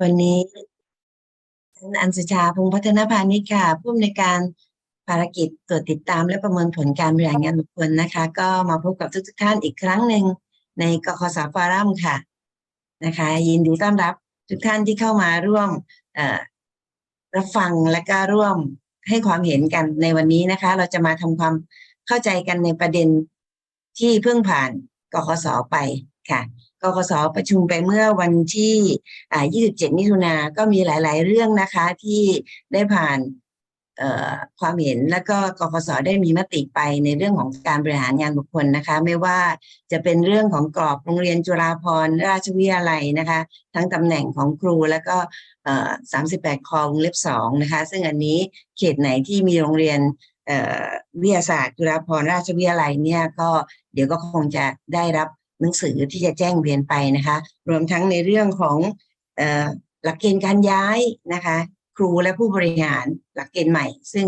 วันนี้ท่านอัญชชาพงพัฒนพานิชค่ะผู้อำนวยการภารกิจตรวจติดตามและประเมินผลการบริหารงานบุคคลนะคะ ก็มาพบกับทุกๆท่านอีกครั้งหนึ่งในกคสฟารัมค่ะนะคะ ยินดีต้อนรับทุกท่านที่เข้ามาร่วมเอ่อรับฟังและก็ร่วมให้ความเห็นกันในวันนี้นะคะ เราจะมาทำความเข้าใจกันในประเด็นที่เพิ่งผ่านกคสไปค่ะ กกสประชุมไปเมื่อวันที่ 27 มิถุนาก็มีหลาย ๆ เรื่องนะคะที่ได้ผ่านความเห็นแล้วก็กกสได้มีมติไปในเรื่องของการบริหารงานบุคคลนะคะ ไม่ว่าจะเป็นเรื่องของกรอบโรงเรียนจุฬาภรราชวิทยาลัยนะคะ ทั้งตำแหน่งของครูแล้วก็38 คอวงเล็บ2นะคะ ซึ่งอันนี้เขตไหนที่มีโรงเรียนวิทยาศาสตร์จุฬาภรราชวิทยาลัยเนี่ยก็เดี๋ยวก็คงจะได้รับ หนังสือที่จะแจ้งเรียนไปนะคะ รวมทั้งในเรื่องของหลักเกณฑ์การย้ายนะคะ ครูและผู้บริหารหลักเกณฑ์ใหม่ ซึ่ง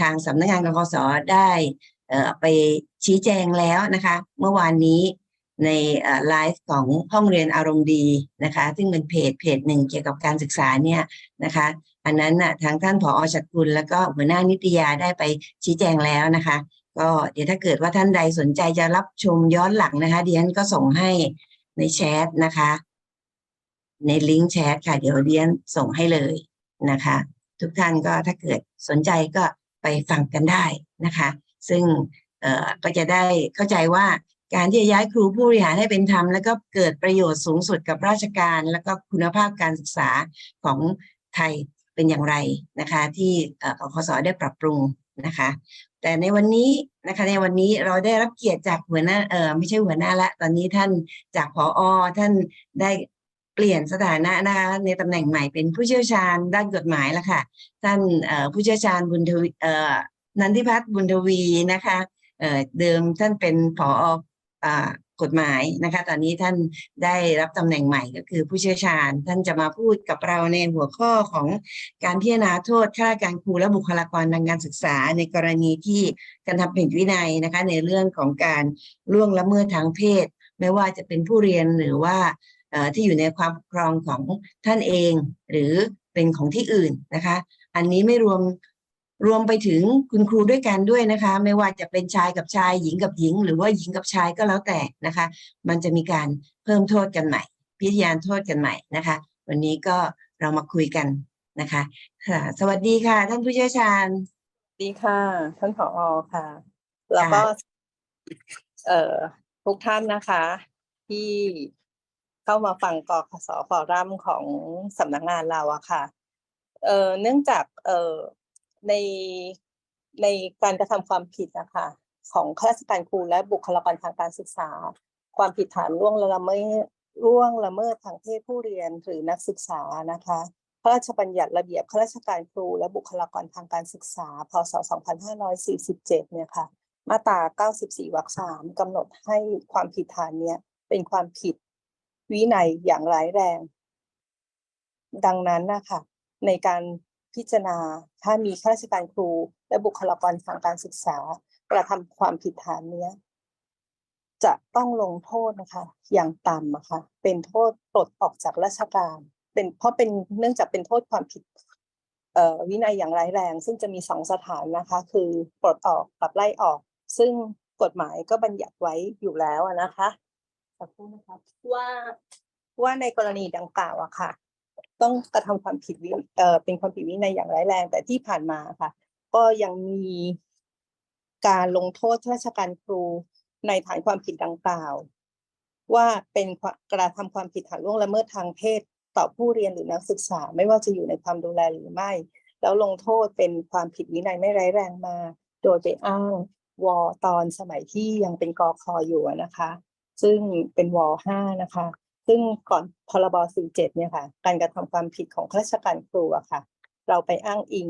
ทางสำนักงานกกสได้ไปชี้แจงแล้วนะคะ เมื่อวานนี้ในไลฟ์ของห้องเรียนอารมณ์ดีนะคะ ซึ่งเป็นเพจเพจหนึ่งเกี่ยวกับการศึกษาเนี่ยนะคะ อันนั้นน่ะทางท่านผอชัดกุลแล้วก็หัวหน้านิตยาได้ไปชี้แจงแล้วนะคะ ก็เดี๋ยวถ้าเกิดว่าท่านใดสนใจจะรับชมย้อนหลังนะคะเดิฉันก็ส่งให้ในแชทนะคะ ในลิงก์แชทค่ะ เดี๋ยวเดิฉันส่งให้เลยนะคะ ทุกท่านก็ถ้าเกิดสนใจก็ไปฟังกันได้นะคะ ซึ่งเอ่อก็จะได้เข้าใจว่าการที่จะย้ายครูผู้บริหารให้เป็นธรรมแล้วก็เกิดประโยชน์สูงสุดกับราชการ แล้วก็คุณภาพการศึกษาของไทยเป็นอย่างไรนะคะ ที่เออกคสได้ปรับปรุงนะคะ แต่ในวันนี้นะคะในวันนี้เราได้รับเกียรติจากหัวหน้าเออไม่ใช่หัวหน้าละตอนนี้ท่านจากผอท่านได้เปลี่ยนสถานะนะคะในตำแหน่งใหม่เป็นผู้เชี่ยวชาญด้านกฎหมายแล้วค่ะ ท่านผู้เชี่ยวชาญบุญทวีนันทิพัฒน์บุญทวีนะคะเเดิมท่านเป็นผออ่า กฎหมายนะคะ ตอนนี้ท่านได้รับตำแหน่งใหม่ก็คือผู้เชี่ยวชาญ ท่านจะมาพูดกับเราในหัวข้อของการพิจารณาโทษข้าราชการครูและบุคลากรทางการศึกษา ในกรณีที่การทำผิดวินัยนะคะ ในเรื่องของการล่วงละเมิดทางเพศ ไม่ว่าจะเป็นผู้เรียนหรือว่าที่อยู่ในความปกครองของท่านเอง หรือเป็นของที่อื่นนะคะ อันนี้ไม่รวม รวมไปถึงคุณครูด้วยกันด้วยนะคะ ไม่ว่าจะเป็นชายกับชายหญิงกับหญิง หรือว่าหญิงกับชายก็แล้วแต่นะคะ มันจะมีการเพิ่มโทษกันใหม่ พิจารณาโทษกันใหม่นะคะ วันนี้ก็เรามาคุยกันนะคะค่ะสวัสดีค่ะ ท่านผู้เชี่ยวชาญดีค่ะ ท่านผอค่ะ แล้วก็เอ่อทุกท่านนะคะ ที่เข้ามาฟังกคสฟอรัมของสำนักงานเราอะค่ะเอ่อเนื่องจากเอ่อ ในในการกระทำความผิดนะคะของข้าราชการครูและบุคลากรทางการศึกษา ความผิดฐานล่วงละเมิดล่วงละเมิดทางเพศผู้เรียนหรือนักศึกษานะคะพระราชบัญญัติระเบียบข้าราชการครูและบุคลากรทางการศึกษา พศ 2547 เนี่ยค่ะ มาตรา 94 วรรคสามกำหนดให้ความผิดฐานเนี้ยเป็นความผิดวินัยอย่างร้ายแรง ดังนั้นนะคะในการ พิจารณา ถ้ามีข้าราชการครู และบุคลากรทางการศึกษากระทำความผิดฐานเนี้ย จะต้องลงโทษนะคะ อย่างต่ำอะค่ะเป็นโทษปลดออกจากราชการ เป็นเพราะเป็นเนื่องจากเป็นโทษความผิดวินัยอย่างร้ายแรง ซึ่งจะมีสองสถานนะคะ คือปลดออกกับไล่ออก ซึ่งกฎหมายก็บัญญัติไว้อยู่แล้วอะนะคะขอโทษนะคะว่าว่าในกรณีดังกล่าวอะค่ะ ต้องกระทำความผิดวิเอ่อเป็นความผิดวินัยอย่างร้ายแรง แต่ที่ผ่านมาค่ะ ก็ยังมีการลงโทษราชการครูในฐานความผิดดังกล่าว ว่าเป็นกระทำความผิดฐานล่วงละเมิดทางเพศ ต่อผู้เรียนหรือนักศึกษา ไม่ว่าจะอยู่ในความดูแลหรือไม่ แล้วลงโทษเป็นความผิดวินัยไม่ร้ายแรงมา โดยไปอ้างวอตอนสมัยที่ยังเป็นกอคออยู่นะคะ ซึ่งเป็นวอห้านะคะ ซึ่งก่อนพรบ 47 เนี่ยค่ะ การกระทำความผิดของข้าราชการครูอะค่ะ เราไปอ้างอิง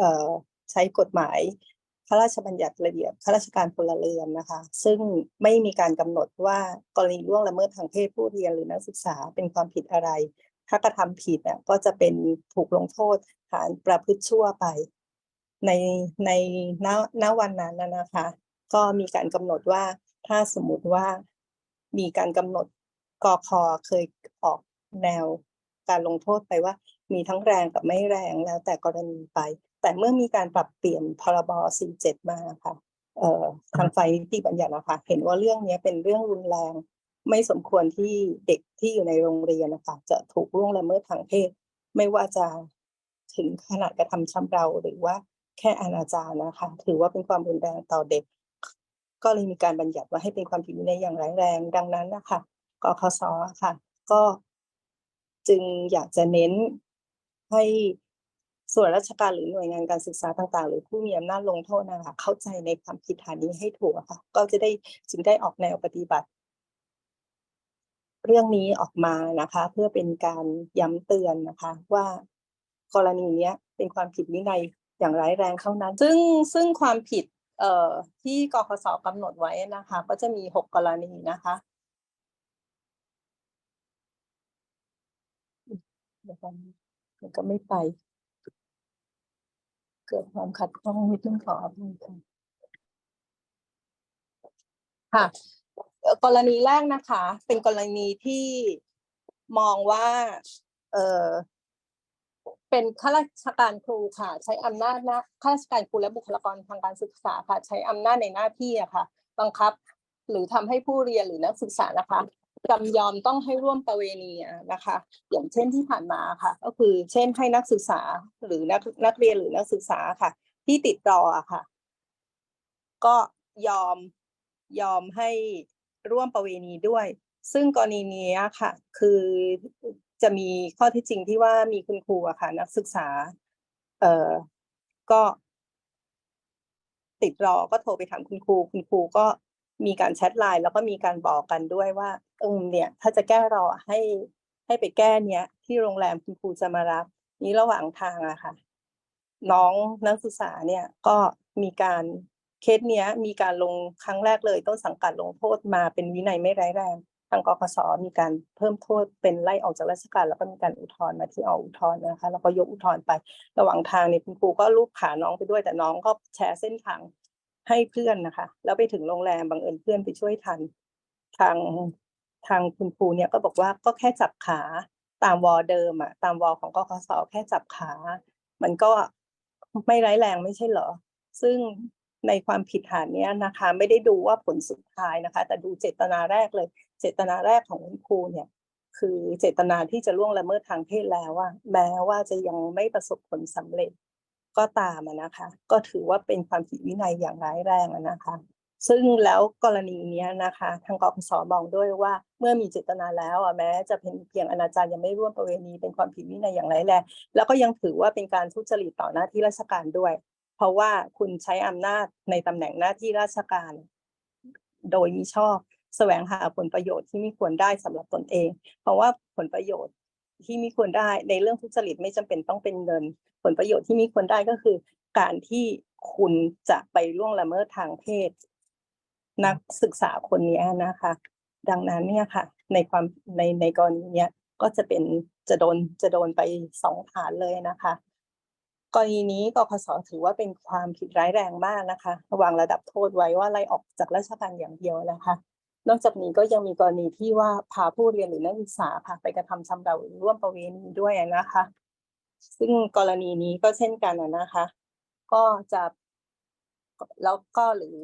ออใช้กฎหมายพระราชบัญญัติระเบียบข้าราชการพลเรือนนะคะ ซึ่งไม่มีการกำหนดว่ากรณีล่วงละเมิดทางเพศผู้เรียนหรือนักศึกษาเป็นความผิดอะไร ถ้ากระทำผิดอะก็จะเป็นถูกลงโทษฐานประพฤติชั่วไป ในในณณวันนั้นนะคะ ก็มีการกำหนดว่าถ้าสมมติว่ามีการกำหนด กคอเคยออกแนวการลงโทษไปว่า มีทั้งแรงกับไม่แรงแล้วแต่กรณีไป แต่เมื่อมีการปรับเปลี่ยนพรบ 47 มาค่ะเอ่อทางไฟนิติบัญญัตินะคะเห็นว่าเรื่องนี้เป็นเรื่องรุนแรง ไม่สมควรที่เด็กที่อยู่ในโรงเรียนนะคะจะถูกล่วงละเมิดทางเพศ ไม่ว่าจะถึงขนาดกระทำชำเราหรือว่าแค่อนาจารนะคะ ถือว่าเป็นความรุนแรงต่อเด็ก ก็เลยมีการบัญญัติว่าให้เป็นความผิดวินัยอย่างร้ายแรง ดังนั้นนะคะ กคสค่ะ ก็จึงอยากจะเน้นให้ส่วนราชการหรือหน่วยงานการศึกษาต่างๆ หรือผู้มีอำนาจลงโทษนะคะเข้าใจในความผิดฐานนี้ให้ถูกค่ะ ก็จะได้จึงได้ออกแนวปฏิบัติ เรื่องนี้ออกมานะคะ เพื่อเป็นการย้ำเตือนนะคะ ว่ากรณีนี้เป็นความผิดวินัยอย่างร้ายแรงเท่านั้น ซึ่งซึ่งความผิดเอ่อที่กคสกำหนดไว้นะคะ ก็จะมีหกกรณีนะคะ เดี๋ยวก่อนมันก็ไม่ไป เกิดความขัดข้องนิดนึงขออภัยค่ะค่ะ กรณีแรกนะคะ เป็นกรณีที่มองว่า เออเป็นข้าราชการครูค่ะ ใช้อำนาจนะข้าราชการครูและบุคลากรทางการศึกษาค่ะ ใช้อำนาจในหน้าที่อะค่ะ บังคับ หรือทำให้ผู้เรียนหรือนักศึกษานะคะ จำยอมต้องให้ร่วมประเวณีนะคะ อย่างเช่นที่ผ่านมาค่ะ ก็คือเช่นให้นักศึกษาหรือนักนักเรียนหรือนักศึกษาค่ะ ที่ติดรออค่ะ ก็ยอมยอมให้ร่วมประเวณีด้วย ซึ่งกรณีนี้ค่ะ คือจะมีข้อที่จริงที่ว่ามีคุณครูอะค่ะ นักศึกษา เอ่อก็ติดรอก็โทรไปถามคุณครู คุณครูก็ มีการแชทไลน์แล้วก็มีการบอกกันด้วยว่าเออเนี่ยถ้าจะแก้รอให้ให้ไปแก้เนี้ยที่โรงแรมคุณครูจะมารับ นี้ระหว่างทางอะค่ะ น้องนักศึกษาเนี่ยก็มีการเคสเนี้ย มีการลงครั้งแรกเลย ต้นสังกัดลงโทษมาเป็นวินัยไม่ร้ายแรง ทางกคสมีการเพิ่มโทษเป็นไล่ออกจากราชการ แล้วก็มีการอุทธรณ์มาที่เอาอุทธรณ์นะคะ แล้วก็ยกอุทธรณ์ไประหว่างทางเนี่ยคุณครูก็ลูบขาน้องไปด้วยแต่น้องก็แชร์เส้นทาง ให้เพื่อนนะคะ แล้วไปถึงโรงแรมบังเอิญเพื่อนไปช่วยทัน ทางทางคุณครูเนี่ยก็บอกว่าก็แค่จับขาตามวอเดิมอะตามวอของกคสแค่จับขา มันก็ไม่ร้ายแรงไม่ใช่เหรอ ซึ่งในความผิดฐานเนี้ยนะคะ ไม่ได้ดูว่าผลสุดท้ายนะคะ แต่ดูเจตนาแรกเลย เจตนาแรกของคุณครูเนี่ย คือเจตนาที่จะล่วงละเมิดทางเพศแล้วว่าแม้ว่าจะยังไม่ประสบผลสำเร็จ ก็ตามนะคะ ก็ถือว่าเป็นความผิดวินัยอย่างร้ายแรงนะคะ ซึ่งแล้วกรณีนี้นะคะ ทางกคสบอกด้วยว่าเมื่อมีเจตนาแล้วอะแม้จะเป็นเพียงอนาจารยังไม่ร่วมประเวณีเป็นความผิดวินัยอย่างร้ายแรงแล้วก็ยังถือว่าเป็นการทุจริตต่อหน้าที่ราชการด้วย เพราะว่าคุณใช้อำนาจในตำแหน่งหน้าที่ราชการ โดยมิชอบแสวงหาผลประโยชน์ที่ไม่ควรได้สำหรับตนเอง เพราะว่าผลประโยชน์ ที่ม่ควรได้ในเรื่องทุจริตไม่จำเป็นต้องเป็นเงิน ผลประโยชน์ที่ม่ควรได้ก็คือ การที่คุณจะไปล่วงละเมิดทางเพศ นักศึกษาคนนี้นะคะ ดังนั้นเนี่ยค่ะ ในความในในกรณีเนี้ยก็จะเป็นจะโดนจะโดนไปสองฐานเลยนะคะกรณีนี้กคสถือว่าเป็นความผิดร้ายแรงมากนะคะวางระดับโทษไว้ว่าไล่ออกจากราชการอย่างเดียวนะคะ นอกจากนี้ก็ยังมีกรณีที่ว่าพาผู้เรียนหรือนักศึกษาค่ะไปกระทำชำเราร่วมประเวณีด้วยนะคะ ซึ่งกรณีนี้ก็เช่นกันนะคะ ก็จะแล้วก็หรือ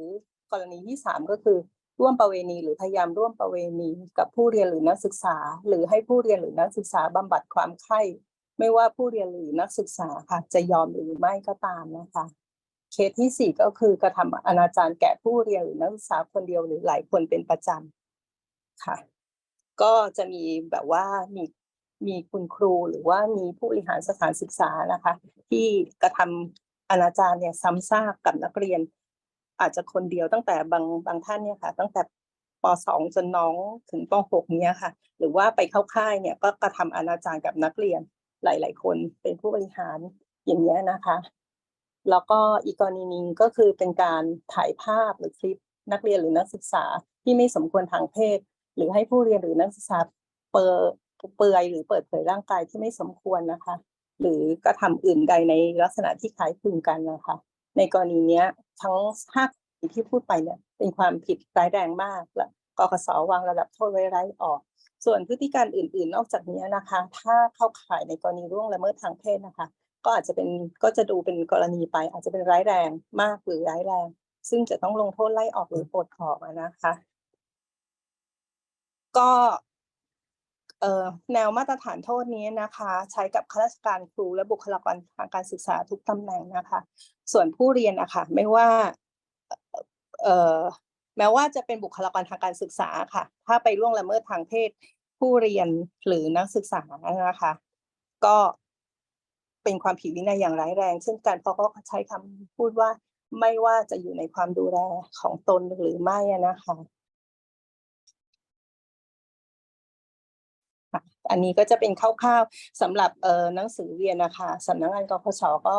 กรณีที่สามก็คือร่วมประเวณีหรือพยายามร่วมประเวณีกับผู้เรียนหรือนักศึกษา หรือให้ผู้เรียนหรือนักศึกษาบำบัดความไข้ ไม่ว่าผู้เรียนหรือนักศึกษาค่ะจะยอมหรือไม่ก็ตามนะคะ เคสที่สี่ก็คือกระทำอนาจารแก่ผู้เรียนหรือนักศึกษาคนเดียวหรือหลายคนเป็นประจำค่ะ ก็จะมีแบบว่ามีมีคุณครูหรือว่ามีผู้บริหารสถานศึกษานะคะ ที่กระทำอนาจารเนี่ยซ้ำซากกับนักเรียน อาจจะคนเดียวตั้งแต่บางบางท่านเนี่ยค่ะ ตั้งแต่ป .2 จนน้องถึงป .6 เนี่ยค่ะ หรือว่าไปเข้าค่ายเนี่ยก็กระทำอนาจารกับนักเรียนหลาย ๆ คนเป็นผู้บริหารอย่างเงี้ยนะคะ แล้วก็อีกกรณีหนึงก็คือเป็นการถ่ายภาพหรือคลิปนักเรียนหรือนักศึกษาที่ไม่สมควรทางเพศ หรือให้ผู้เรียนหรือนักศึกษาเปิดเปลือยหรือเปิดเผยร่างกายที่ไม่สมควรนะคะ หรือกระทำอื่นใดในลักษณะที่คล้ายคลึงกันนะคะ ในกรณีนี้ทั้งห้าที่พูดไปเนี่ยเป็นความผิดร้ายแรงมากและกกสวางระดับโทษไว้ไร้ออก ส่วนพฤติการอื่น ๆ นอกจากนี้นะคะ ถ้าเข้าข่ายในกรณีร่วงละเมิดทางเพศนะคะ ก็อาจจะเป็นก็จะดูเป็นกรณีไป อาจจะเป็นร้ายแรงมากหรือร้ายแรง ซึ่งจะต้องลงโทษไล่ออกหรือปลดออกอะนะคะ ก็เอ่อแนวมาตรฐานโทษนี้นะคะ ใช้กับข้าราชการครูและบุคลากรทางการศึกษาทุกตำแหน่งนะคะ ส่วนผู้เรียนอะค่ะไม่ว่าเอ่อแม้ว่าจะเป็นบุคลากรทางการศึกษาค่ะ ถ้าไปล่วงละเมิดทางเพศผู้เรียนหรือนักศึกษานะคะ ก็ เป็นความผิดวินัยอย่างร้ายแรง เช่นกันเพราะก็ใช้คำพูดว่าไม่ว่าจะอยู่ในความดูแลของตนหรือไม่นะคะอันนี้ก็จะเป็นคร่าวๆสำหรับเออหนังสือเวียนนะคะสำนักงานกพชก็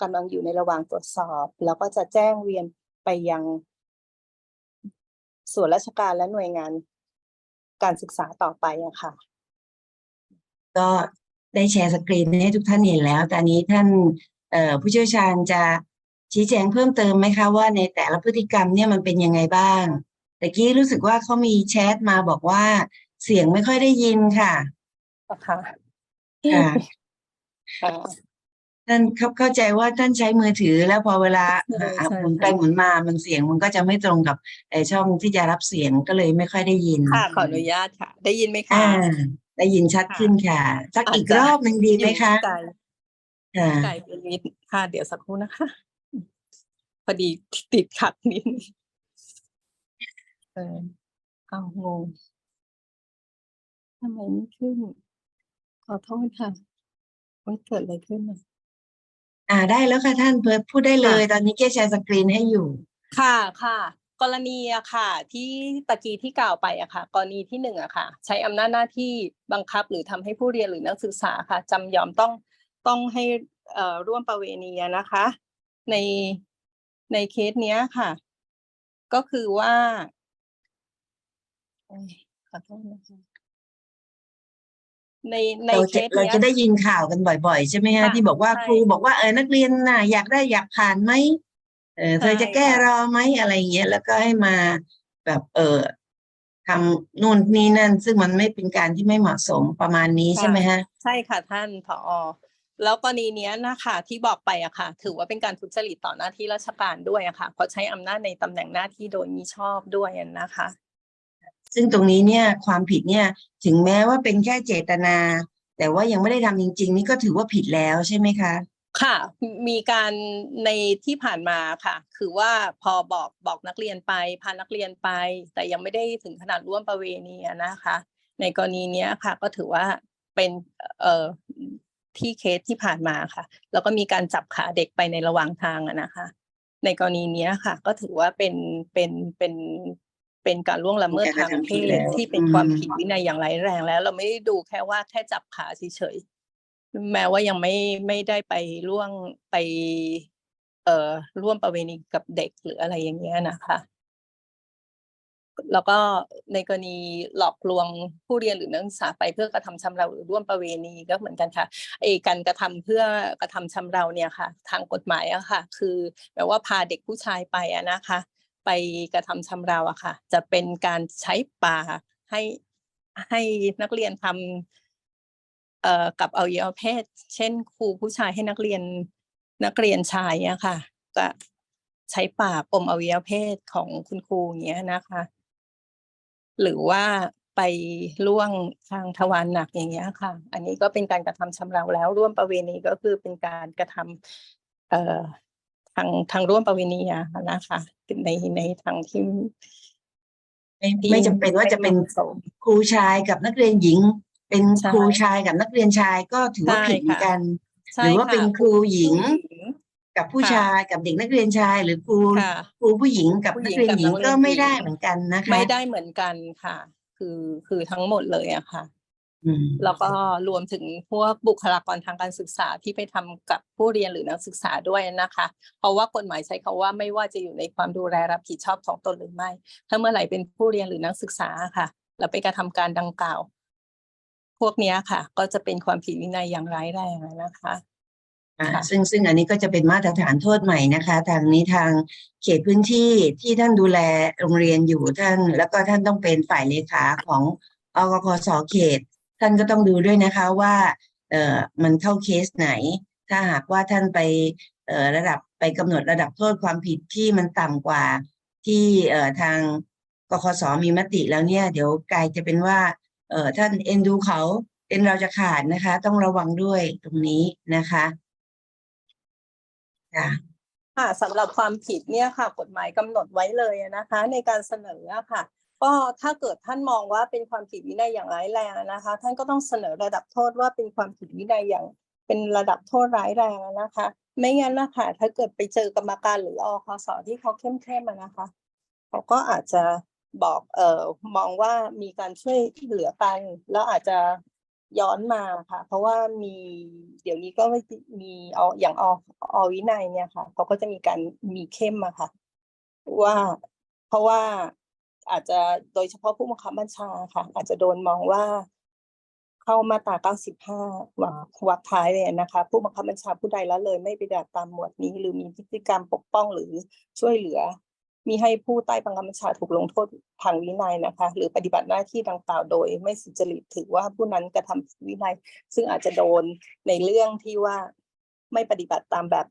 กำลังอยู่ในระหว่างตรวจสอบ แล้วก็จะแจ้งเวียนไปยังส่วนราชการและหน่วยงานการศึกษาต่อไปอะค่ะ ก็ ได้แชร์สกรีนให้ทุกท่านเห็นแล้วตอนนี้ท่านเอ่อผู้เชี่ยวชาญจะชี้แจงเพิ่มเติมไหมคะว่าในแต่ละพฤติกรรมเนี่ยมันเป็นยังไงบ้างแต่กี้รู้สึกว่าเขามีแชทมาบอกว่าเสียงไม่ค่อยได้ยินค่ะนะคะค่ะค่ะท่านเข้าเข้าใจว่าท่านใช้มือถือแล้วพอเวลาใช่อะใช่หมุนไปหมุนมามันเสียงมันก็จะไม่ตรงกับไอ้ช่องที่จะรับเสียงก็เลยไม่ค่อยได้ยินค่ะขออนุญาตค่ะ ได้ยินไหมอ่าคะ ได้ยินชัดขึ้นค่ะ สักอาจอีกจะรอบหนึ่งดีไหมคะไก่ค่ะไก่เป็นนิดค่ะ เดี๋ยวสักครู่นะคะ พอดีติดขัดนิดนึงเออเอางงทำไมไม่ขึ้น ขอโทษค่ะว่าเกิดอะไรขึ้นน่ะอ่าได้แล้วค่ะท่านเพิร์ทพูดได้เลยค่ะตอนนี้เก้แชร์สกรีนให้อยู่ ค่ะค่ะ กรณีอะค่ะ ที่ตะกี้ที่กล่าวไปอะค่ะ กรณีที่หนึ่งอะค่ะ ใช้อำนาจหน้าที่บังคับหรือทำให้ผู้เรียนหรือนักศึกษาค่ะจำยอมต้องต้องให้เอ่อร่วมประเวณีอะนะคะ ในในเคสเนี้ยค่ะ ก็คือว่าโอ้ยขอโทษนะคะในในเราเคจะสเราเนี้ยจะได้ยินข่าวกันบ่อยๆ ใช่ไหมฮะค่ะที่บอกว่าใช่ครูบอกว่าเออนักเรียนน่ะอยากได้อยากผ่านไหม เออเธอใช่จะแก้ค่ะรอไหมอะไรอย่างเงี้ยแล้วก็ให้มาแบบเออทำนู่นนี่นั่น ซึ่งมันไม่เป็นการที่ไม่เหมาะสมประมาณนี้ใช่ไหมฮะใช่ค่ะท่านผอแล้วกรณีเนี้ยนะคะที่บอกไปอะค่ะ ถือว่าเป็นการทุจริตต่อหน้าที่ราชการด้วยอะค่ะเพราะใช้อำนาจในตำแหน่งหน้าที่โดยมิชอบด้วยอะนะคะ ซึ่งตรงนี้เนี่ยความผิดเนี่ยถึงแม้ว่าเป็นแค่เจตนา แต่ว่ายังไม่ได้ทำจริง ๆ นี่ก็ถือว่าผิดแล้วใช่ไหมคะ ค่ะมีการในที่ผ่านมาค่ะ คือว่าพอบอกบอกนักเรียนไปพานักเรียนไป แต่ยังไม่ได้ถึงขนาดร่วมประเวณีอะนะคะ ในกรณีเนี้ยค่ะ ก็ถือว่าเป็นเอ่อที่เคสที่ผ่านมาค่ะ แล้วก็มีการจับขาเด็กไปในระหว่างทางอะนะคะ ในกรณีเนี้ยค่ะ ก็ถือว่าเป็นเป็นเป็นเป็นการล่วงละเมิดทางเพศที่เป็นความผิดวินัยอย่างร้ายแรงแล้ว เราไม่ได้ดูแค่ว่าแค่จับขาเฉยๆ แม้ว่ายังไม่ไม่ได้ไปล่วงไป เอ่อร่วมประเวณีกับเด็กหรืออะไรอย่างเงี้ยนะคะ แล้วก็ในกรณีหลอกลวงผู้เรียนหรือนักศึกษาไปเพื่อกระทำชำเราหรือร่วมประเวณีก็เหมือนกันค่ะไอ้การกระทำเพื่อกระทำชำเราเนี่ยค่ะ ทางกฎหมายอะค่ะ คือแบบว่าพาเด็กผู้ชายไปอะนะคะ ไปกระทำชำเราอะค่ะ จะเป็นการใช้ป่าให้ให้นักเรียนทำเอ่อ กับอวัยวะเพศ เช่นครูผู้ชายให้นักเรียนนักเรียนชายอะค่ะ ก็ใช้ป่ากลมอวัยวะเพศของคุณครูอย่างเงี้ยนะคะ หรือว่าไปล่วงทางทวารหนักอย่างเงี้ยค่ะ อันนี้ก็เป็นการกระทำชำเราแล้วร่วมประเวณีก็คือเป็นการกระทำเอ่อทางทางร่วมประเวณีอะนะคะในในทางที่ไม่ที่ไม่จำเป็นว่าจะเป็นไม่หมะสมครูชายกับนักเรียนหญิง เป็นใช่ครูชายกับนักเรียนชายก็ถือว่าใช่ผิดเหมือนค่ะกันใช่หรือว่าค่ะเป็นครูหญิงผู้หญิงกับผู้ค่ะชายกับเด็กนักเรียนชาย หรือครูค่ะครูผู้หญิงกับผู้นัหกญิงเรียนกับหญิงนักเรียนก็ไม่หญิงได้เหมือนกันนะคะ ไม่ได้เหมือนกันค่ะ คือคือทั้งหมดเลยอะค่ะอืมแล้วก็รวมถึงพวกบุคลากรทางการศึกษาที่ไปทำกับผู้เรียนหรือนักศึกษาด้วยนะคะ เพราะว่ากฎหมายใช้คาว่าไม่ว่าจะอยู่ในความดูแลรับผิดชอบของตนหรือไม่ ถ้าเมื่อไหร่เป็นผู้เรียนหรือนักศึกษาค่ะ แล้วไปกระทำการดังกล่าว พวกเนี้ยค่ะ ก็จะเป็นความผิดวินัยอย่างร้ายแรงอะนะคะอ่าค่ะซึ่งซึ่งอันนี้ก็จะเป็นมาตรฐานโทษใหม่นะคะ ทางนี้ทางเขตพื้นที่ที่ท่านดูแลโรงเรียนอยู่ท่าน แล้วก็ท่านต้องเป็นฝ่ายเลขาของอกคสเขต ท่านก็ต้องดูด้วยนะคะว่าเอ่อมันเข้าเคสไหน ถ้าหากว่าท่านไปเอ่อระดับไปกำหนดระดับโทษความผิดที่มันต่ำกว่าที่เอ่อทางกคสมีมติแล้วเนี่ย เดี๋ยวกลายจะเป็นว่า เอ่อท่านเอ็นดูเขาเอ็นเราจะขาดนะคะ ต้องระวังด้วยตรงนี้นะคะค่ะค่ะสำหรับความผิดเนี่ยค่ะ กฎหมายกำหนดไว้เลยนะคะ ในการเสนอค่ะ ก็ถ้าเกิดท่านมองว่าเป็นความผิดวินัยอย่างร้ายแรงนะคะ ท่านก็ต้องเสนอระดับโทษว่าเป็นความผิดวินัยอย่างเป็นระดับโทษร้ายแรงนะคะ ไม่งั้นนะคะถ้าเกิดไปเจอกรรมการหรืออคสที่เขาเข้มเข้มๆนะคะ เขาก็อาจจะ บอกเอ่อมองว่ามีการช่วยเหลือกัน แล้วอาจจะย้อนมาค่ะ เพราะว่ามีเดี๋ยวนี้ก็มีเอาอย่างออวินัยเนี่ยค่ะเขาก็จะมีการมีเข้มอะค่ะ ว่าเพราะว่าอาจจะโดยเฉพาะผู้บังคับบัญชาค่ะ อาจจะโดนมองว่าเข้ามาตรา95วรรควรรคท้ายเลยนะคะ ผู้บังคับบัญชาผู้ใดละเลย ไม่ปฏิบัติตามหมวดนี้ หรือมีพฤติกรรมปกป้องหรือช่วยเหลือ มีให้ผู้ใต้บังคับบัญชาถูกลงโทษทางวินัยนะคะ หรือปฏิบัติหน้าที่ดังกล่าวโดยไม่สุจริตถือว่าผู้นั้นกระทำวินัย ซึ่งอาจจะโดนในเรื่องที่ว่าไม่ปฏิบัติตามแบบ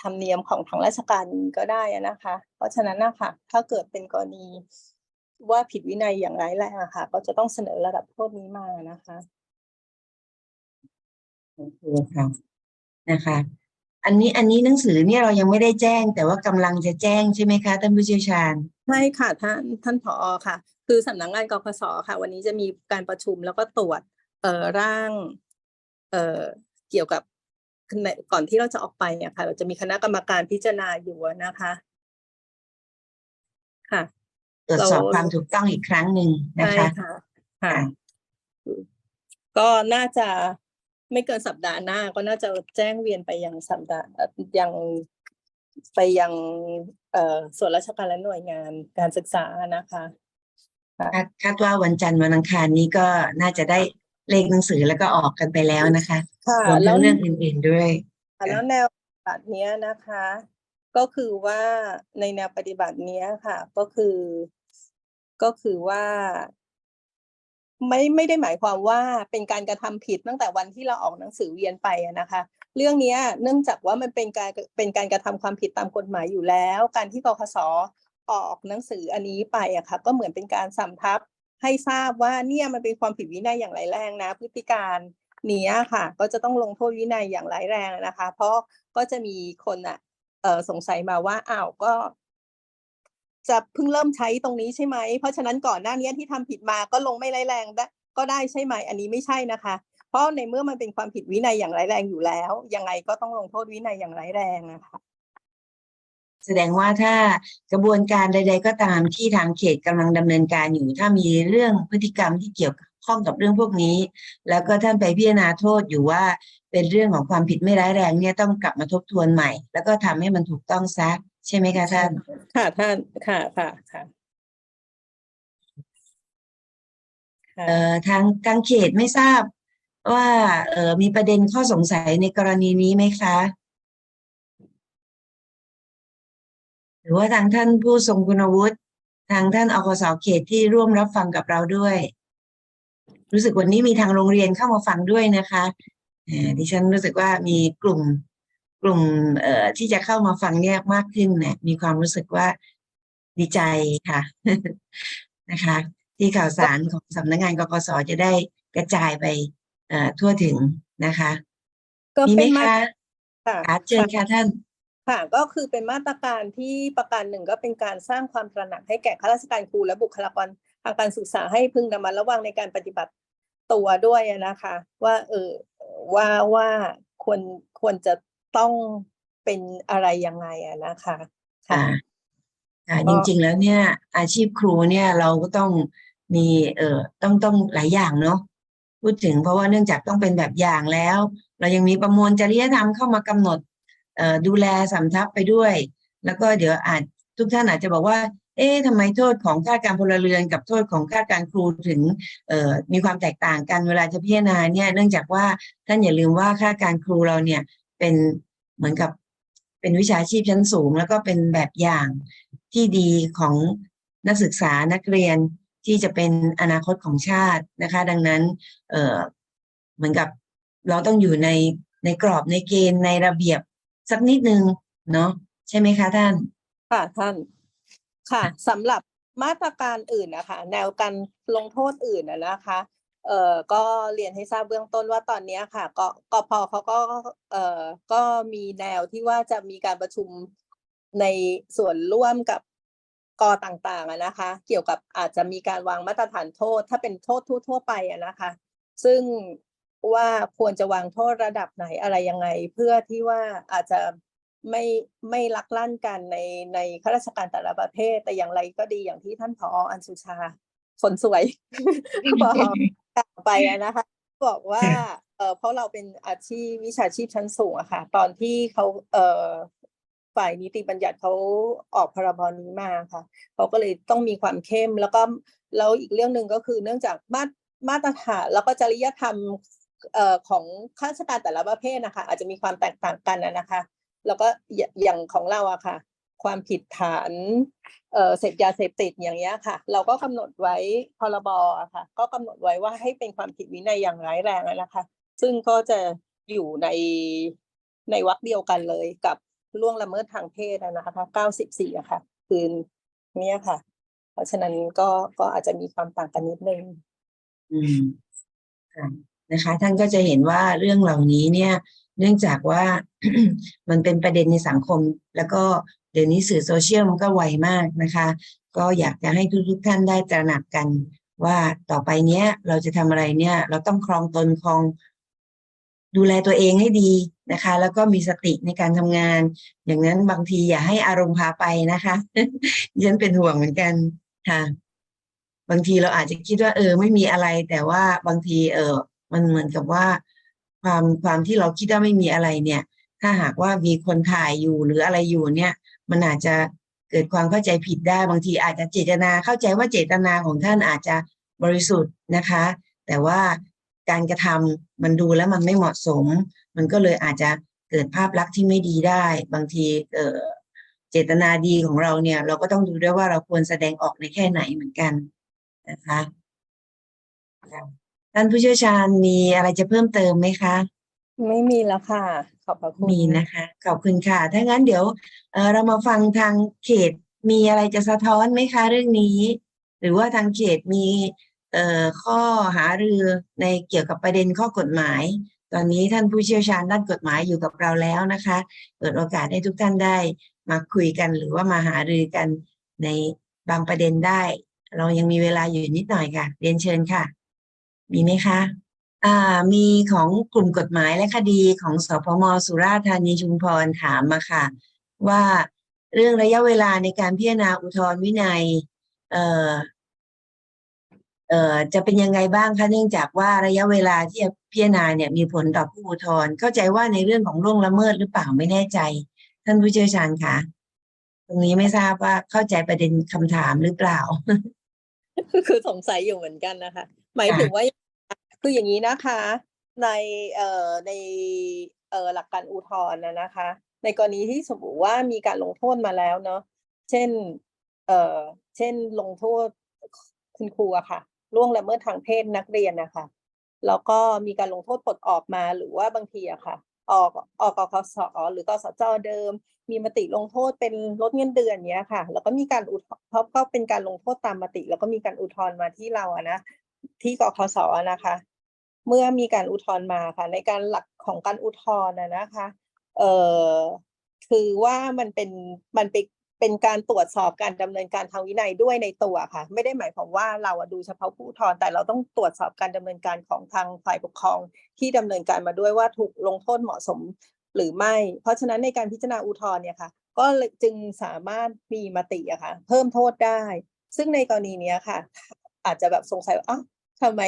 ธรรมเนียมของทางราชการก็ได้นะคะ เพราะฉะนั้นนะคะถ้าเกิดเป็นกรณีว่าผิดวินัยอย่างร้ายแรงอะค่ะ ก็จะต้องเสนอระดับโทษนี้มานะคะโอเคค่ะนะคะ อันนี้อันนี้หนังสือเนี่ยเรายังไม่ได้แจ้ง แต่ว่ากำลังจะแจ้งใช่ไหมคะท่านผู้เชี่ยวชาญใช่ค่ะท่านท่านผอค่ะ คือสำนักงานกพศค่ะ วันนี้จะมีการประชุมแล้วก็ตรวจเอ่อร่างเอ่อเกี่ยวกับในก่อนที่เราจะออกไปอะค่ะ เราจะมีคณะกรรมการพิจารณาอยู่อะนะคะค่ะตรวจสอบเราความถูกต้องอีกครั้งหนึ่งนะใช่คะค่ะค่ะค่ะ ก็น่าจะ ไม่เกินสัปดาห์หน้าก็น่าจะแจ้งเวียนไปยังสัปดาห์เอ่อยังไปยังเอ่อส่วนราชการและหน่วยงานการศึกษานะคะคาดคาดว่าวันจันทร์วันอังคารนี้ก็น่าจะได้เลขหนังสือแล้วก็ออกกันไปแล้วนะคะค่ะรวมแล้ทั้วงเรื่องอื่นๆด้วยค่ะแล้วแนวปฏิบัติเนี้ยนะคะ ก็คือว่าในแนวปฏิบัติเนี้ยค่ะ ก็คือ ก็คือว่า ไม่ไม่ได้หมายความว่าเป็นการกระทำผิดตั้งแต่วันที่เราออกหนังสือเวียนไปนะคะ เรื่องนี้เนื่องจากว่ามันเป็นการเป็นการกระทำความผิดตามกฎหมายอยู่แล้ว การที่กคสออกหนังสืออันนี้ไปอะค่ะก็เหมือนเป็นการสำทับให้ทราบว่าเนี่ยมันเป็นความผิดวินัยอย่างร้ายแรงนะ พฤติการเนี้ยค่ะ ก็จะต้องลงโทษวินัยอย่างร้ายแรงนะคะ เพราะก็จะมีคนอะสงสัยมาว่าอ้าวก็ จะเพิ่งเริ่มใช้ตรงนี้ใช่ไหม เพราะฉะนั้นก่อนหน้านี้ที่ทำผิดมาก็ลงไม่ร้ายแรงได้ก็ได้ใช่ไหม อันนี้ไม่ใช่นะคะ เพราะในเมื่อมันเป็นความผิดวินัยอย่างร้ายแรงอยู่แล้ว ยังไงก็ต้องลงโทษวินัยอย่างร้ายแรงนะคะแสดงว่าถ้ากระบวนการใด ๆ ก็ตามที่ทางเขตกำลังดำเนินการอยู่ ถ้ามีเรื่องพฤติกรรมที่เกี่ยวข้องกับเรื่องพวกนี้ แล้วก็ท่านไปพิจารณาโทษอยู่ว่าเป็นเรื่องของความผิดไม่ร้ายแรงเนี่ยต้องกลับมาทบทวนใหม่ แล้วก็ทำให้มันถูกต้องซะ ใช่ไหมคะท่าน ค่ะท่านค่ะค่ะค่ะค่ะเอ่อทางทางเขตไม่ทราบว่า เอ่อมีประเด็นข้อสงสัยในกรณีนี้ไหมคะ หรือว่าทางท่านผู้ทรงคุณวุฒิทางท่านอกสเขตที่ร่วมรับฟังกับเราด้วย รู้สึกวันนี้มีทางโรงเรียนเข้ามาฟังด้วยนะคะเอ่อดิฉันรู้สึกว่ามีกลุ่ม กลุ่มเอ่อที่จะเข้ามาฟังเนี่ยมากขึ้นเนี่ยมีความรู้สึกว่าดีใจค่ะนะคะ ที่ข่าวสารของสำนักงานกกสจะได้กระจายไปเอ่อทั่วถึงนะคะก็มีไหมเป็นมาคะค่ะคะเชิญค่ะท่านค่ะก็คือเป็นมาตรการที่ประการหนึ่งก็เป็นการสร้างความตระหนักให้แก่ข้าราชการครูและบุคลากรทางการศึกษาให้พึงระมัดระวังในการปฏิบัติตัวด้วยอะนะคะ ว่าเออว่าว่าควรควรจะ ต้องเป็นอะไรยังไงอะนะคะค่ะค่ะก็จริงๆแล้วเนี่ย อาชีพครูเนี่ยเราก็ต้องมีเอ่อต้องต้องหลายอย่างเนาะพูดถึงเพราะว่าเนื่องจากต้องเป็นแบบอย่างแล้ว เรายังมีประมวลจริยธรรมเข้ามากำหนดเอ่อดูแลสำทับไปด้วย แล้วก็เดี๋ยวอาจทุกท่านอาจจะบอกว่า เอ๊ะทำไมโทษของข้าราชการพลเรือนกับโทษของข้าราชการครูถึงเอ่อมีความแตกต่างกันเวลาจะพิจารณาเนี่ยเนื่องจากว่าท่านอย่าลืมว่าข้าราชการครูเราเนี่ย เป็นเหมือนกับเป็นวิชาชีพชั้นสูง แล้วก็เป็นแบบอย่างที่ดีของนักศึกษานักเรียนที่จะเป็นอนาคตของชาตินะคะ ดังนั้นเออเหมือนกับเราต้องอยู่ในในกรอบในเกณฑ์ในระเบียบสักนิดนึงเนาะใช่ไหมคะท่านค่ะท่านค่ะสำหรับมาตรการอื่นนะคะ แนวการลงโทษอื่นนะคะ เอ่อก็เรียนให้ทราบเบื้องต้นว่าตอนเนี้ยค่ะก็กพเขาก็เอ่อก็มีแนวที่ว่าจะมีการประชุมในส่วนร่วมกับกต่างๆอะนะคะ เกี่ยวกับอาจจะมีการวางมาตรฐานโทษ ถ้าเป็นโทษทั่วๆไปอะนะคะ ซึ่งว่าควรจะวางโทษระดับไหนอะไรยังไง เพื่อที่ว่าอาจจะไม่ไม่ลักลั่นกันในในข้าราชการแต่ละประเภทแต่อย่างไรก็ดีอย่างที่ท่านผออัญชุชาคนสวยบอก กล่าวไปอะนะคะ บอกว่าเออเพราะเราเป็นอาชีพวิชาชีพชั้นสูงอะค่ะ ตอนที่เขาเออฝ่ายนิติบัญญัติเขาออกพรบนี้มาค่ะเขาก็เลยต้องมีความเข้ม แล้วก็แล้วอีกเรื่องหนึ่งก็คือเนื่องจากมาตรมาตรฐานแล้วก็จริยธรรมเอ่อของข้าราชการแต่ละประเภทนะคะ อาจจะมีความแตกต่างกันอะนะคะ แล้วก็อย่างของเราอะค่ะ ความผิดฐานเสพยาเสพติดอย่างเงี้ยค่ะ เราก็กำหนดไว้พรบค่ะ ก็กำหนดไว้ว่าให้เป็นความผิดวินัยอย่างร้ายแรงอะนะคะ ซึ่งก็จะอยู่ในในวรรคเดียวกันเลยกับล่วงละเมิดทางเพศอะนะคะ94อะค่ะ คือเนี้ยค่ะ เพราะฉะนั้นก็ก็อาจจะมีความต่างกันนิดนึง อืมค่ะ นะคะ ท่านก็จะเห็นว่าเรื่องเหล่านี้เนี่ยเนื่องจากว่ามันเป็นประเด็นในสังคม แล้วก็เดี๋ยวนี้สื่อโซเชียลมันก็ไวมากนะคะ ก็อยากจะให้ทุกๆท่านได้ตระหนักกัน ว่าต่อไปเนี้ยเราจะทำอะไรเนี่ย เราต้องครองตนครอง ดูแลตัวเองให้ดีนะคะ แล้วก็มีสติในการทำงาน อย่างนั้นบางทีอย่าให้อารมณ์พาไปนะคะดิฉันเป็นห่วงเหมือนกันค่ะ บางทีเราอาจจะคิดว่า เออ ไม่มีอะไร แต่ว่าบางทีเออ มันเหมือนกับว่า ความความที่เราคิดว่าไม่มีอะไรเนี่ย ถ้าหากว่ามีคนถ่ายอยู่หรืออะไรอยู่เนี่ย มันอาจจะเกิดความเข้าใจผิดได้บางทีอาจจะเจตนาเข้าใจว่าเจตนาของท่านอาจจะบริสุทธิ์นะคะ แต่ว่าการกระทำมันดูแล้วมันไม่เหมาะสม มันก็เลยอาจจะเกิดภาพลักษณ์ที่ไม่ดีได้ บางทีเออเจตนาดีของเราเนี่ย เราก็ต้องดูด้วยว่าเราควรแสดงออกในแค่ไหนเหมือนกันนะคะ ท่านผู้เชี่ยวชาญมีอะไรจะเพิ่มเติมไหมคะ ไม่มีแล้วค่ะ ขอบพระคุณมีนะคะ ขอบคุณค่ะ ถ้างั้นเดี๋ยวเอ่อเรามาฟังทางเขตมีอะไรจะสะท้อนไหมคะ เรื่องนี้ หรือว่าทางเขตมีเอ่อข้อหารือในเกี่ยวกับประเด็นข้อกฎหมาย ตอนนี้ท่านผู้เชี่ยวชาญด้านกฎหมายอยู่กับเราแล้วนะคะ เปิดโอกาสให้ทุกท่านได้มาคุยกันหรือว่ามาหารือกันในบางประเด็นได้ เรายังมีเวลาอยู่นิดหน่อยค่ะ เรียนเชิญค่ะ มีไหมคะอ่ามีของกลุ่มกฎหมายและคดีของสพมสุราษฎร์ธานีชุมพรถามมาค่ะ ว่าเรื่องระยะเวลาในการพิจารณาอุทธรณ์วินัยเอ่อเอ่อจะเป็นยังไงบ้างคะเนื่องจากว่าระยะเวลาที่จะพิจารณาเนี่ยมีผลต่อผู้อุทธรณ์เข้าใจว่าในเรื่องของล่วงละเมิดหรือเปล่าไม่แน่ใจ ท่านผู้เชี่ยวชาญคะตรงนี้ไม่ทราบว่าเข้าใจประเด็นคำถามหรือเปล่า คือสงสัยอยู่เหมือนกันนะคะ หมายถึงว่า คืออย่างนี้นะคะ ในเอ่อในเอ่อหลักการอุทธรณ์นะนะคะ ในกรณีที่สมมติว่ามีการลงโทษมาแล้วเนาะเช่นเอ่อเช่นลงโทษคุณครูอะค่ะล่วงละเมิดทางเพศนักเรียนนะคะแล้วก็มีการลงโทษปลดออกมาหรือว่าบางทีอะค่ะ ออกออกกสหรือกสจเดิม มีมติลงโทษเป็นลดเงินเดือนเนี้ยค่ะ แล้วก็มีการอุทธรณ์เพราะก็เป็นการลงโทษตามมติ แล้วก็มีการอุทธรณ์มาที่เราอะนะที่กคสนะคะ เมื่อมีการอุทธรณ์มาค่ะ ในการหลักของการอุทธรณ์นะนะคะเอ่อคือว่ามันเป็นมันเป็นเป็นการตรวจสอบการดำเนินการทางวินัยด้วยในตัวค่ะ ไม่ได้หมายความว่าเราอะดูเฉพาะผู้อุทธรณ์แต่เราต้องตรวจสอบการดำเนินการของทางฝ่ายปกครองที่ดำเนินการมาด้วยว่าถูกลงโทษเหมาะสมหรือไม่ เพราะฉะนั้นในการพิจารณาอุทธรณ์เนี่ยค่ะ ก็จึงสามารถมีมติอะค่ะ เพิ่มโทษได้ ซึ่งในกรณีเนี้ยค่ะ อาจจะแบบสงสัยว่าอ้าวทำไม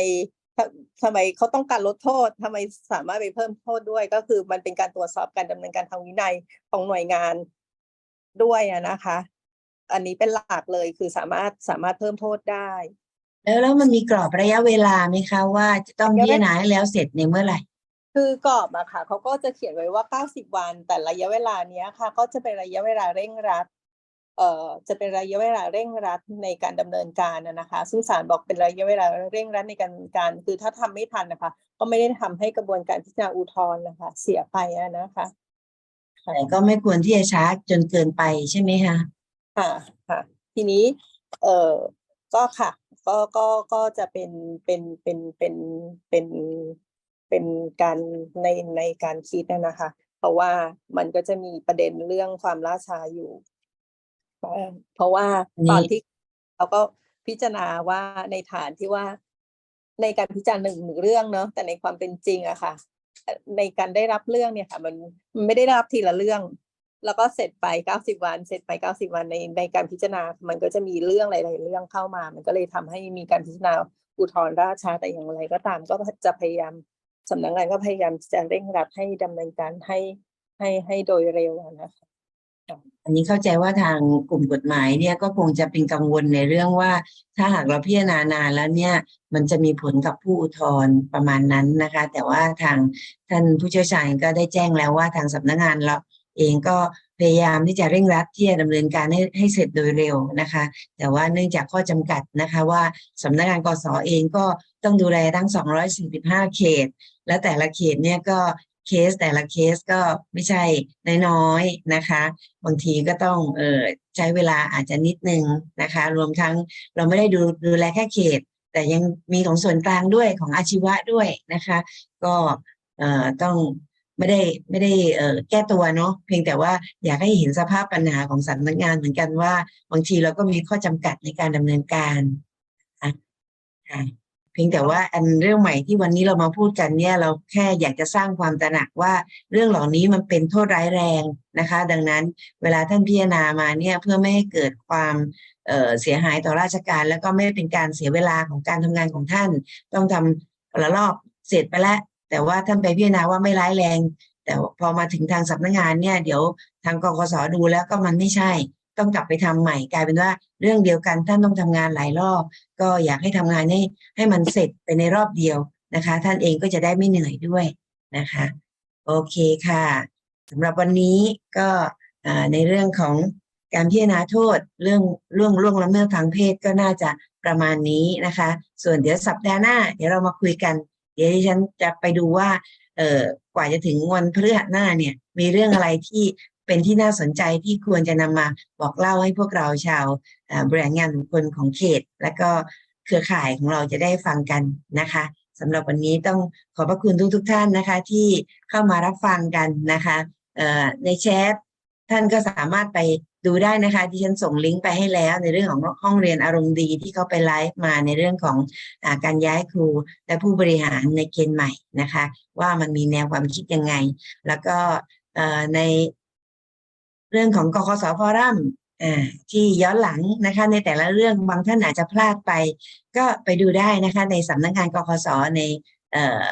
ทำทำไมเขาต้องการลดโทษทำไมสามารถไปเพิ่มโทษด้วย ก็คือมันเป็นการตรวจสอบการดำเนินการทางวินัยของหน่วยงานด้วยอะนะคะ อันนี้เป็นหลักเลยคือสามารถสามารถเพิ่มโทษได้ แล้วแล้วมันมีกรอบระยะเวลาไหมคะว่าจะต้องระยะพิเวลาจารณาให้แล้วเสร็จในเมื่อไหร่ คือกรอบอะค่ะเขาก็จะเขียนไว้ว่า 90 วัน แต่ระยะเวลาเนี้ยค่ะ ก็จะเป็นระยะเวลาเร่งรัดเอ่อ จะเป็นระยะเวลาเร่งรัดในการดำเนินการนะนะคะ ซึ่งศาลบอกเป็นระยะเวลาเร่งรัดในการดำเนินการ คือถ้าทำไม่ทันนะคะ ก็ไม่ได้ทำให้กระบวนการพิจารณาอุทธรณ์นะคะ เสียไปอะนะคะแต่ก็ไม่ควรที่จะช้าจนเกินไปใช่ไหมคะค่ะค่ะ ทีนี้เอ่อก็ค่ะ ก็ก็ก็จะเป็นเป็นเป็นเป็นเป็นเป็นการในในการคิดนะนะคะ เพราะว่ามันก็จะมีประเด็นเรื่องความล่าช้าอยู่ เอ่อเพราะว่าตอนที่เราก็พิจารณาว่าในฐานที่ว่าในการพิจารณาหนึ่งหนึ่งเรื่องเนอะแต่ในความเป็นจริงอะค่ะเอ่อในการได้รับเรื่องเนี่ยค่ะมันมันไม่ได้รับทีละเรื่อง แล้วก็เสร็จไปเก้าสิบวัน เสร็จไปเก้าสิบวันในในการพิจารณา มันก็จะมีเรื่องหลาย ๆ เรื่องเข้ามา มันก็เลยทำให้มีการพิจารณาอุทธรณ์ราชาแต่อย่างไรก็ตามก็จะพยายามสำนักงานก็พยายามจะเร่งรัดให้ดำเนินการให้ให้ให้โดยเร็วอะนะคะ อันนี้เข้าใจว่าทางกลุ่มกฎหมายเนี่ยก็คงจะเป็นกังวลในเรื่องว่า ถ้าหากเราพิจารณานานแล้วเนี่ยมันจะมีผลกับผู้อุทธรณ์ประมาณนั้นนะคะ แต่ว่าทางท่านผู้เชี่ยวชาญก็ได้แจ้งแล้วว่าทางสำนักงานเราเองก็พยายามที่จะเร่งรัดที่จะดำเนินการให้ให้เสร็จโดยเร็วนะคะ แต่ว่าเนื่องจากข้อจำกัดนะคะว่าสำนักงานกสเองก็ต้องดูแลทั้ง 245 เขต และแต่ละเขตเนี่ยก็ เคสแต่ละเคสก็ไม่ใช่น้อยๆนะคะ บางทีก็ต้องเออใช้เวลาอาจจะนิดนึงนะคะ รวมทั้งเราไม่ได้ดูดูแลแค่เขต แต่ยังมีของส่วนกลางด้วยของอาชีวะด้วยนะคะ ก็เอ่อต้องไม่ได้ไม่ได้เอ่อแก้ตัวเนาะเพียงแต่ว่าอยากให้เห็นสภาพปัญหาของสำนักงานเหมือนกันว่า บางทีเราก็มีข้อจำกัดในการดำเนินการค่ะ เพียงแต่ว่าอันเรื่องใหม่ที่วันนี้เรามาพูดกันเนี่ยเราแค่อยากจะสร้างความตระหนักว่าเรื่องเหล่านี้มันเป็นโทษร้ายแรงนะคะ ดังนั้นเวลาท่านพิจารณามาเนี่ยเพื่อไม่ให้เกิดความเเสียหายต่อราชการ แล้วก็ไม่เป็นการเสียเวลาของการทำงานของท่าน ต้องทำละลอกเสร็จไปแล้ว แต่ว่าท่านไปพิจารณาว่าไม่ร้ายแรง แต่พอมาถึงทางสำนักงานเนี่ยเดี๋ยวทางกกสดูแล้วก็มันไม่ใช่ ต้องกลับไปทำใหม่ กลายเป็นว่าเรื่องเดียวกันท่านต้องทำงานหลายรอบ ก็อยากให้ทำงานให้ให้มันเสร็จไปในรอบเดียวนะคะ ท่านเองก็จะได้ไม่เหนื่อยด้วยนะคะ โอเคค่ะสำหรับวันนี้ก็ในเรื่องของการพิจารณาโทษเรื่องเรื่องล่วงละเมิดทางเพศก็น่าจะประมาณนี้นะคะ ส่วนเดี๋ยวสัปดาห์หน้า เดี๋ยวเรามาคุยกัน เดี๋ยวฉันจะไปดูว่าเออกว่าจะถึงวันพฤหัสหน้าเนี่ย มีเรื่องอะไรที่ เป็นที่น่าสนใจที่ควรจะนำมาบอกเล่าให้พวกเราชาวอ่าบริหารงานบุคคลของเขต และก็เครือข่ายของเราจะได้ฟังกันนะคะสำหรับวันนี้ต้องขอบพระคุณทุกทุกๆท่านนะคะ ที่เข้ามารับฟังกันนะคะเอ่อในแชทท่านก็สามารถไปดูได้นะคะที่ฉันส่งลิงก์ไปให้แล้ว ในเรื่องของห้องเรียนอารมณ์ดีที่เขาไปไลฟ์มาในเรื่องของอาการย้ายครูและผู้บริหารในเกณฑ์ใหม่นะคะ ว่ามันมีแนวความคิดยังไง แล้วก็เอ่อใน เรื่องของกคสฟอรัมอ่าที่ย้อนหลังนะคะในแต่ละเรื่องบางท่านอาจจะพลาดไป ก็ไปดูได้นะคะในสำนักงานกคสในเอ่อ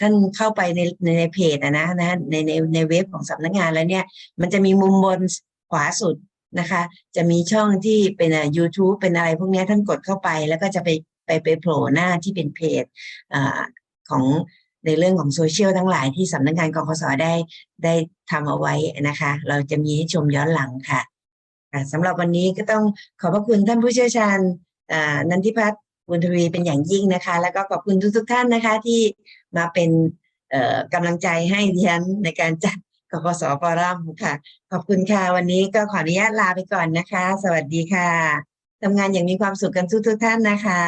ท่านเข้าไปในในในเพจอะนะนะในในในเว็บของสำนักงานแล้วเนี่ยมันจะมีมุมบนขวาสุดนะคะจะมีช่องที่เป็น YouTube เป็นอะไรพวกนี้ท่านกดเข้าไปแล้วก็จะไปไปไปโผล่หน้าที่เป็นเพจอ่าของ ในเรื่องของโซเชียลทั้งหลายที่สำนักงานกคสได้ได้ทำเอาไว้นะคะ เราจะมีให้ชมย้อนหลังค่ะสำหรับวันนี้ก็ต้องขอบพระคุณท่านผู้เชี่ยวชาญอ่านันทิพัฒน์บุญทวีเป็นอย่างยิ่งนะคะ แล้วก็ขอบคุณทุกๆท่านนะคะ ที่มาเป็นกำลังใจให้ดิฉันในการจัดกกสฟอรัมค่ะ ขอบคุณค่ะ วันนี้ก็ขออนุญาตลาไปก่อนนะคะ สวัสดีค่ะทำงานอย่างมีความสุขกันทุกๆท่านนะคะ